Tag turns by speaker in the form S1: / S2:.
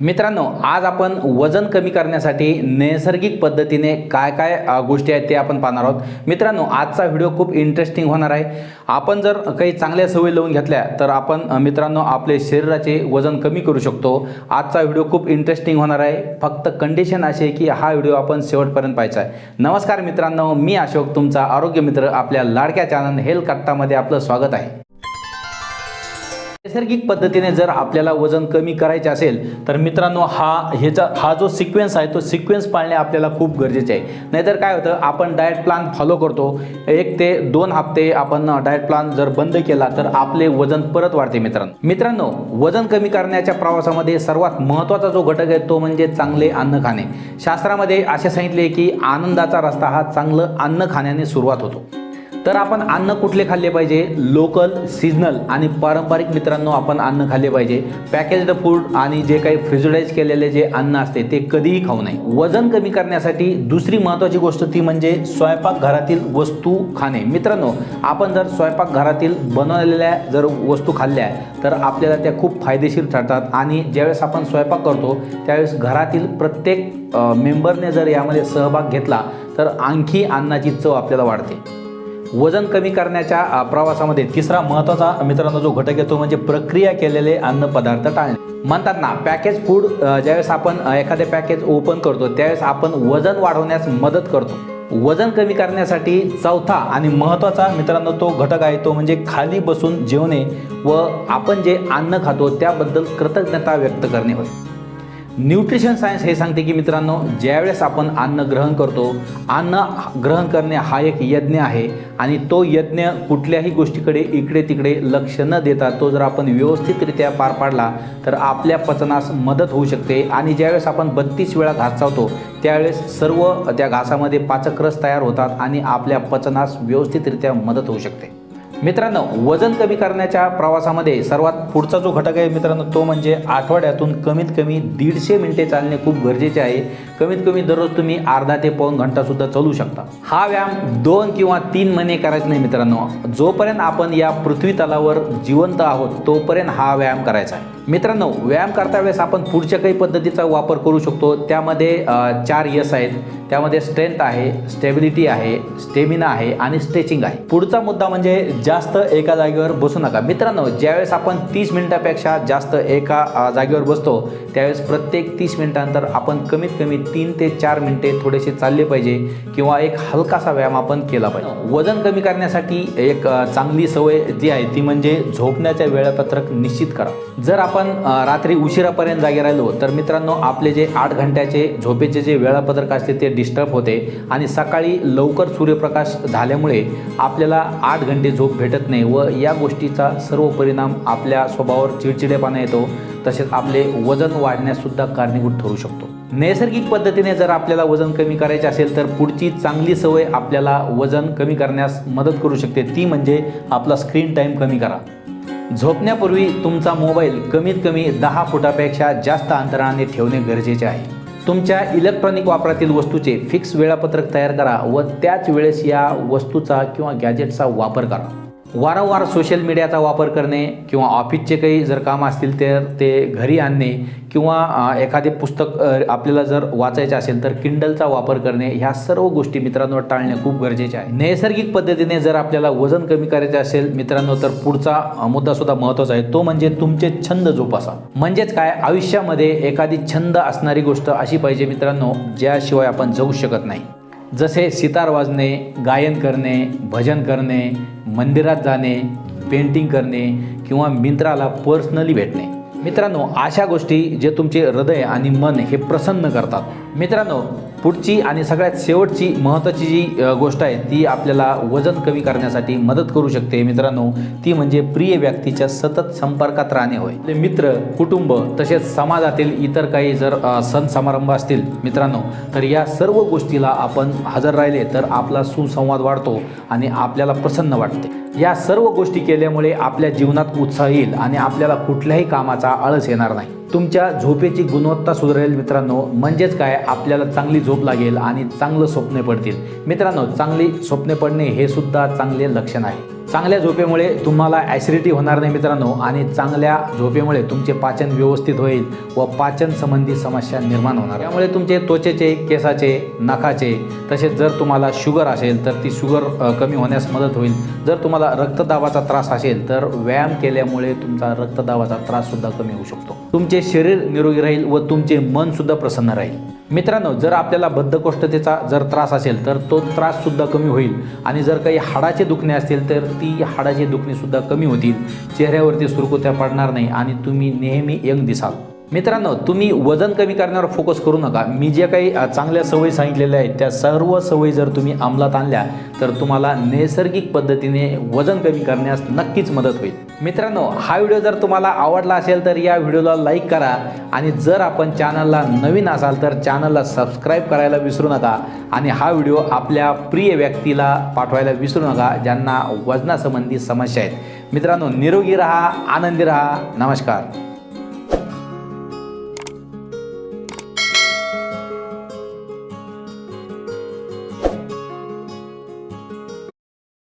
S1: मित्रांनो आज आपण वजन कमी करण्यासाठी नैसर्गिक पद्धतीने काय काय गोष्टी आहेत ते आपण पाहणार आहोत. मित्रांनो आजचा व्हिडिओ खूप इंटरेस्टिंग होणार आहे. आपण जर काही चांगल्या सवयी लावून घेतल्या तर आपण मित्रांनो आपले शरीराचे वजन कमी करू शकतो. आजचा व्हिडिओ खूप इंटरेस्टिंग होणार आहे. फक्त कंडिशन अशी आहे की हा व्हिडिओ आपण शेवटपर्यंत पाहायचा आहे. नमस्कार मित्रांनो मी अशोक तुमचा आरोग्य मित्र आपल्या लाडक्या चॅनल हेल्थ कट्टामध्ये आपलं स्वागत आहे. नैसर्गिक पद्धतीने जर आपल्याला वजन कमी करायचे असेल तर मित्रांनो हा ह्याचा हा जो सिक्वेन्स आहे तो सिक्वेन्स पाळणे आपल्याला खूप गरजेचे आहे. नाहीतर काय होतं आपण डाएट प्लॅन फॉलो करतो. एक ते दोन हप्ते आपण डाएट प्लॅन जर बंद केला तर आपले वजन परत वाढते मित्रांनो. मित्रांनो वजन कमी करण्याच्या प्रवासामध्ये सर्वात महत्त्वाचा जो घटक आहे तो म्हणजे चांगले अन्न खाणे. शास्त्रामध्ये असे सांगितले की आनंदाचा रस्ता हा चांगलं अन्न खाण्याने सुरुवात होतो. तर आपण अन्न कुठले खाल्ले पाहिजे? लोकल सीजनल आणि पारंपरिक मित्रांनो आपण अन्न खाल्ले पाहिजे. पॅकेज्ड फूड आणि जे काही फ्रिजडाईज केलेले जे अन्न असते ते कधीही खाऊ नये. वजन कमी करण्यासाठी दुसरी महत्त्वाची गोष्ट ती म्हणजे स्वयंपाकघरातील वस्तू खाणे. मित्रांनो आपण जर स्वयंपाकघरातील बनवलेल्या जर वस्तू खाल्ल्या तर आपल्याला त्या खूप फायदेशीर ठरतात. आणि ज्यावेळेस आपण स्वयंपाक करतो त्यावेळेस घरातील प्रत्येक मेंबरने जर यामध्ये सहभाग घेतला तर आणखी अन्नाची चव आपल्याला वाढते. वजन कमी करण्याच्या प्रवासामध्ये तिसरा महत्त्वाचा मित्रांनो जो घटक येतो म्हणजे प्रक्रिया केलेले अन्नपदार्थ टाळणे. म्हणतात ना पॅकेज फूड ज्यावेळेस आपण एखादे पॅकेज ओपन करतो त्यावेळेस आपण वजन वाढवण्यास मदत करतो. वजन कमी करण्यासाठी चौथा आणि महत्त्वाचा मित्रांनो तो घटक आहे तो म्हणजे खाली बसून जेवणे व आपण जे अन्न खातो त्याबद्दल कृतज्ञता व्यक्त करणे होय. न्यूट्रिशन सायन्स हे सांगते की मित्रांनो ज्यावेळेस आपण अन्न ग्रहण करतो अन्न ग्रहण करणे हा एक यज्ञ आहे आणि तो यज्ञ कुठल्याही गोष्टीकडे इकडे तिकडे लक्ष न देता तो जर आपण व्यवस्थितरित्या पार पाडला तर आपल्या पचनास मदत होऊ शकते. आणि ज्यावेळेस आपण बत्तीस वेळा घास चावतो त्यावेळेस सर्व त्या घासामध्ये पाचक रस तयार होतात आणि आपल्या पचनास व्यवस्थितरित्या मदत होऊ शकते. मित्रांनो वजन कमी करण्याच्या प्रवासामध्ये सर्वात पुढचा जो घटक आहे मित्रांनो तो म्हणजे आठवड्यातून कमीत कमी दीडशे मिनिटे चालणे खूप गरजेचे आहे. कमीत कमी दररोज तुम्ही अर्धा ते पाऊण घंटासुद्धा चालू शकता. हा व्यायाम दोन किंवा तीन महिने करायचा नाही मित्रांनो. जोपर्यंत आपण या पृथ्वी तलावर जिवंत आहोत तोपर्यंत हा व्यायाम करायचा आहे. मित्रांनो व्यायाम करता वेळेस आपण पुढच्या काही पद्धतीचा वापर करू शकतो. त्यामध्ये चार यस आहेत. त्यामध्ये स्ट्रेंथ आहे स्टेबिलिटी आहे स्टेमिना आहे आणि स्ट्रेचिंग आहे. पुढचा मुद्दा म्हणजे जास्त एका जागेवर बसू नका. मित्रांनो ज्यावेळेस आपण तीस मिनिटापेक्षा जास्त एका जागेवर बसतो त्यावेळेस प्रत्येक तीस मिनिटानंतर आपण कमीत कमी तीन ते चार मिनिटे थोडेसे चालले पाहिजे किंवा एक हलकासा व्यायाम आपण केला पाहिजे. वजन कमी करण्यासाठी एक चांगली सवय जी आहे ती म्हणजे झोपण्याचे वेळापत्रक निश्चित करा. जर आपण रात्री उशिरापर्यंत जागे राहिलो तर मित्रांनो आपले जे आठ घंट्याचे झोपेचे जे वेळापत्रक असते ते डिस्टर्ब होते आणि सकाळी लवकर सूर्यप्रकाश झाल्यामुळे आपल्याला आठ घंटे झोप भेटत नाही व या गोष्टीचा सर्व परिणाम आपल्या स्वभावावर चिडचिडेपणा येतो. तसेच आपले वजन वाढण्याससुद्धा कारणीभूत ठरू शकतो. नैसर्गिक पद्धतीने जर आपल्याला वजन कमी करायचे असेल तर पुढची चांगली सवय आपल्याला वजन कमी करण्यास मदत करू शकते. ती म्हणजे आपला स्क्रीन टाईम कमी करा. झोपण्यापूर्वी तुमचा मोबाईल कमीत कमी दहा फुटापेक्षा जास्त अंतराने ठेवणे गरजेचे आहे. तुमच्या इलेक्ट्रॉनिक वापरातील वस्तूचे फिक्स वेळापत्रक तयार करा व त्याच वेळेस या वस्तूचा किंवा गॅजेटचा वापर करा. वारंवार सोशल मीडियाचा वापर करणे किंवा ऑफिसचे काही जर काम असतील तर ते घरी आणणे किंवा एखादे पुस्तक आपल्याला जर वाचायचे असेल तर किंडलचा वापर करणे ह्या सर्व गोष्टी मित्रांनो टाळणे खूप गरजेचे आहे. नैसर्गिक पद्धतीने जर आपल्याला वजन कमी करायचे असेल मित्रांनो तर पुढचा मुद्दा सुद्धा महत्त्वाचा आहे. तो म्हणजे तुमचे छंद जोपासा. म्हणजेच काय? आयुष्यामध्ये एखादी छंद असणारी गोष्ट अशी पाहिजे मित्रांनो ज्याशिवाय आपण जगू शकत नाही. जसे सितार वाजणे गायन करणे भजन करणे मंदिरात जाणे पेंटिंग करणे किंवा मित्राला पर्सनली भेटणे. मित्रांनो अशा गोष्टी जे तुमचे हृदय आणि मन हे प्रसन्न करतात. मित्रांनो पुढची आणि सगळ्यात शेवटची महत्त्वाची जी गोष्ट आहे ती आपल्याला वजन कमी करण्यासाठी मदत करू शकते मित्रांनो. ती म्हणजे प्रिय व्यक्तीच्या सतत संपर्कात राहणे होय. मित्र कुटुंब तसेच समाजातील इतर काही जर सण समारंभ असतील मित्रांनो तर या सर्व गोष्टीला आपण हजर राहिले तर आपला सुसंवाद वाढतो आणि आपल्याला प्रसन्न वाटते. या सर्व गोष्टी केल्यामुळे आपल्या जीवनात उत्साह येईल आणि आपल्याला कुठल्याही कामाचा आळस येणार नाही. तुमच्या झोपेची गुणवत्ता सुधारेल मित्रांनो. म्हणजेच काय? आपल्याला चांगली झोप लागेल आणि चांगलं स्वप्ने पडतील. मित्रांनो चांगली स्वप्ने पडणे हे सुद्धा चांगले लक्षण आहे. चांगल्या झोपेमुळे तुम्हाला ॲसिडिटी होणार नाही मित्रांनो आणि चांगल्या झोपेमुळे तुमचे पाचन व्यवस्थित होईल व पाचन संबंधी समस्या निर्माण होणार. त्यामुळे तुमचे त्वचेचे केसाचे नखाचे तसेच जर तुम्हाला शुगर असेल तर ती शुगर कमी होण्यास मदत होईल. जर तुम्हाला रक्तदाबाचा त्रास असेल तर व्यायाम केल्यामुळे तुमचा रक्तदाबाचा त्राससुद्धा कमी होऊ शकतो. तुमचे शरीर निरोगी राहील व तुमचे मनसुद्धा प्रसन्न राहील. मित्रांनो जर आपल्याला बद्धकोष्ठतेचा जर त्रास असेल तर तो त्राससुद्धा कमी होईल. आणि जर काही हाडाचे दुखणे असतील तर ती हाडाचे दुखणेसुद्धा कमी होतील. चेहऱ्यावरती सुरकुत्या पडणार नाही आणि तुम्ही नेहमी यंग दिसाल. मित्रांनो तुम्ही वजन कमी करण्यावर फोकस करू नका. मी ज्या काही चांगल्या सवयी सांगितलेल्या आहेत त्या सर्व सवयी जर तुम्ही अंमलात आणल्या तर तुम्हाला नैसर्गिक पद्धतीने वजन कमी करण्यास नक्कीच मदत होईल. मित्रांनो हा व्हिडिओ जर तुम्हाला आवडला असेल तर या व्हिडिओला लाईक करा आणि जर आपण चॅनलला नवीन असाल तर चॅनलला सबस्क्राईब करायला विसरू नका आणि हा व्हिडिओ आपल्या प्रिय व्यक्तीला पाठवायला विसरू नका ज्यांना वजनासंबंधी समस्या आहेत. मित्रांनो निरोगी राहा आनंदी राहा. नमस्कार.